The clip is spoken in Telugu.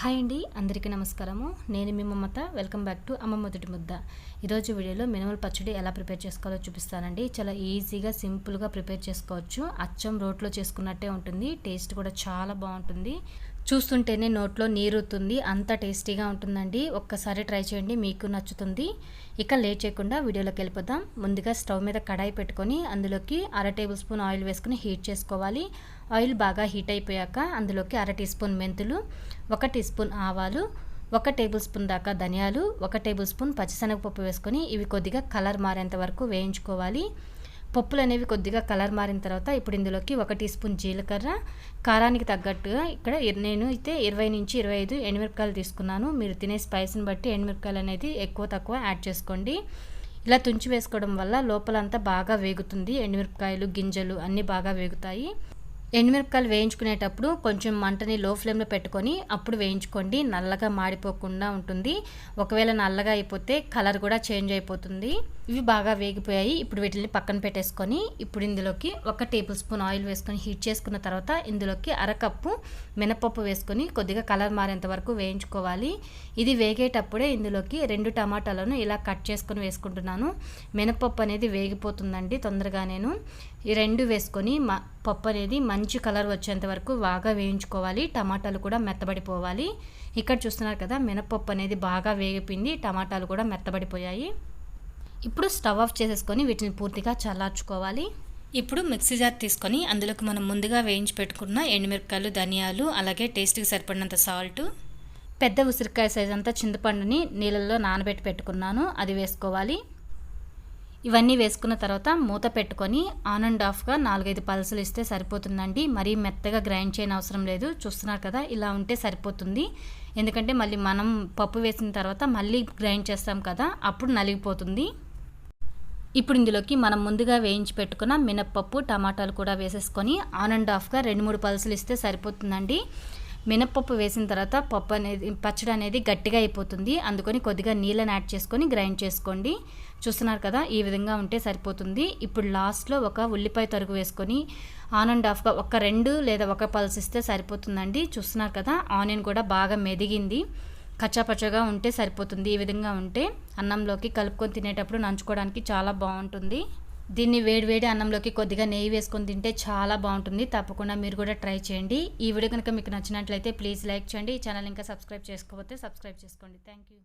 హాయ్ అండి అందరికీ నమస్కారము. నేను మీ మమత వెల్కమ్ బ్యాక్ టు అమ్మ మొదటి ముద్ద. ఈరోజు వీడియోలో మినిమల్ పచ్చడి ఎలా ప్రిపేర్ చేసుకోవాలో చూపిస్తానండి. చాలా ఈజీగా సింపుల్గా ప్రిపేర్ చేసుకోవచ్చు. అచ్చం రోట్లో చేసుకున్నట్టే ఉంటుంది. టేస్ట్ కూడా చాలా బాగుంటుంది. చూస్తుంటేనే నోట్లో నీరుతుంది. అంత టేస్టీగా ఉంటుందండి. ఒక్కసారి ట్రై చేయండి. మీకు నచ్చుతుంది. ఇక లేట్ చేయకుండా వీడియోలోకి వెళ్ళిపోదాం. ముందుగా స్టవ్ మీద కడాయి పెట్టుకొని అందులోకి అర టేబుల్ స్పూన్ ఆయిల్ వేసుకుని హీట్ చేసుకోవాలి. ఆయిల్ బాగా హీట్ అయిపోయాక అందులోకి అర టీ స్పూన్ మెంతులు ఒక టీ స్పూన్ ఆవాలు ఒక టేబుల్ స్పూన్ దాకా ధనియాలు ఒక టేబుల్ స్పూన్ పచ్చిశనగపప్పు వేసుకొని ఇవి కొద్దిగా కలర్ మారేంత వరకు వేయించుకోవాలి. పప్పులు అనేవి కొద్దిగా కలర్ మారిన తర్వాత ఇప్పుడు ఇందులోకి ఒక టీ స్పూన్ జీలకర్ర కారానికి తగ్గట్టుగా ఇక్కడ నేను అయితే ఇరవై నుంచి ఇరవై ఐదు ఎండుమిరపకాయలు తీసుకున్నాను. మీరు తినే స్పైస్ని బట్టి ఎండుమిరపకాయలు అనేది ఎక్కువ తక్కువ యాడ్ చేసుకోండి. ఇలా తుంచి వేసుకోవడం వల్ల లోపలంతా బాగా వేగుతుంది. ఎండుమిరపకాయలు గింజలు అన్నీ బాగా వేగుతాయి. ఎండుమిరపకాయలు వేయించుకునేటప్పుడు కొంచెం మంటని లో ఫ్లేమ్లో పెట్టుకొని అప్పుడు వేయించుకోండి. నల్లగా మాడిపోకుండా ఉంటుంది. ఒకవేళ నల్లగా అయిపోతే కలర్ కూడా చేంజ్ అయిపోతుంది. ఇవి బాగా వేగిపోయాయి. ఇప్పుడు వీటిని పక్కన పెట్టేసుకొని ఇప్పుడు ఇందులోకి ఒక టేబుల్ స్పూన్ ఆయిల్ వేసుకొని హీట్ చేసుకున్న తర్వాత ఇందులోకి అరకప్పు మినపప్పు వేసుకొని కొద్దిగా కలర్ మారేంత వరకు వేయించుకోవాలి. ఇది వేగేటప్పుడే ఇందులోకి రెండు టమాటాలను ఇలా కట్ చేసుకొని వేసుకుంటున్నాను. మినపప్పు అనేది వేగిపోతుందండి తొందరగా నేను. ఈ రెండు వేసుకొని పప్పు అనేది మంచి కలర్ వచ్చేంత వరకు బాగా వేయించుకోవాలి. టమాటాలు కూడా మెత్తబడిపోవాలి. ఇక్కడ చూస్తున్నారు కదా మినపప్పు అనేది బాగా వేగిపోయింది. టమాటాలు కూడా మెత్తబడిపోయాయి. ఇప్పుడు స్టవ్ ఆఫ్ చేసేసుకొని వీటిని పూర్తిగా చల్లార్చుకోవాలి. ఇప్పుడు మిక్సీ జార్ తీసుకొని అందులోకి మనం ముందుగా వేయించి పెట్టుకున్న ఎండుమిరపకాయలు ధనియాలు అలాగే టేస్ట్కి సరిపడినంత సాల్ట్ పెద్ద ఉసిరికాయ సైజ్ అంతా చింతపండుని నీళ్ళల్లో నానబెట్టి పెట్టుకున్నాను. అది వేసుకోవాలి. ఇవన్నీ వేసుకున్న తర్వాత మూత పెట్టుకొని ఆన్ అండ్ ఆఫ్గా నాలుగైదు పల్సులు ఇస్తే సరిపోతుందండి. మరీ మెత్తగా గ్రైండ్ చేయని అవసరం లేదు. చూస్తున్నారు కదా ఇలా ఉంటే సరిపోతుంది. ఎందుకంటే మళ్ళీ మనం పప్పు వేసిన తర్వాత మళ్ళీ గ్రైండ్ చేస్తాం కదా అప్పుడు నలిగిపోతుంది. ఇప్పుడు ఇందులోకి మనం ముందుగా వేయించి పెట్టుకున్న మినప్పప్పు టమాటాలు కూడా వేసేసుకొని ఆన్ అండ్ ఆఫ్గా రెండు మూడు పల్సులు ఇస్తే సరిపోతుందండి. మినప్పప్పు వేసిన తర్వాత పప్పు అనేది పచ్చడి అనేది గట్టిగా అయిపోతుంది. అందుకని కొద్దిగా నీళ్ళని యాడ్ చేసుకొని గ్రైండ్ చేసుకోండి. చూస్తున్నారు కదా ఈ విధంగా ఉంటే సరిపోతుంది. ఇప్పుడు లాస్ట్లో ఒక ఉల్లిపాయ తరుగు వేసుకొని ఆన్ అండ్ ఆఫ్గా ఒక రెండు లేదా ఒక పల్స్ ఇస్తే సరిపోతుందండి. చూస్తున్నారు కదా ఆనియన్ కూడా బాగా మెదిగింది. కచ్చాపచ్చగా ఉంటే సరిపోతుంది ఈ విధంగా ఉంటే. అన్నంలోకి కలుపుకొని తినేటప్పుడు నంచుకోవడానికి చాలా బాగుంటుంది. దీన్ని వేడివేడి అన్నంలోకి కొద్దిగా నెయ్యి వేసుకొని తింటే చాలా బాగుంటుంది. తప్పకుండా మీరు కూడా ట్రై చేయండి. ఈ వీడియో కనుక మీకు నచ్చినట్లయితే ప్లీజ్ లైక్ చేయండి. ఈ ఛానల్ ఇంకా సబ్స్క్రైబ్ చేసుకోకపోతే సబ్స్క్రైబ్ చేసుకోండి. Thank you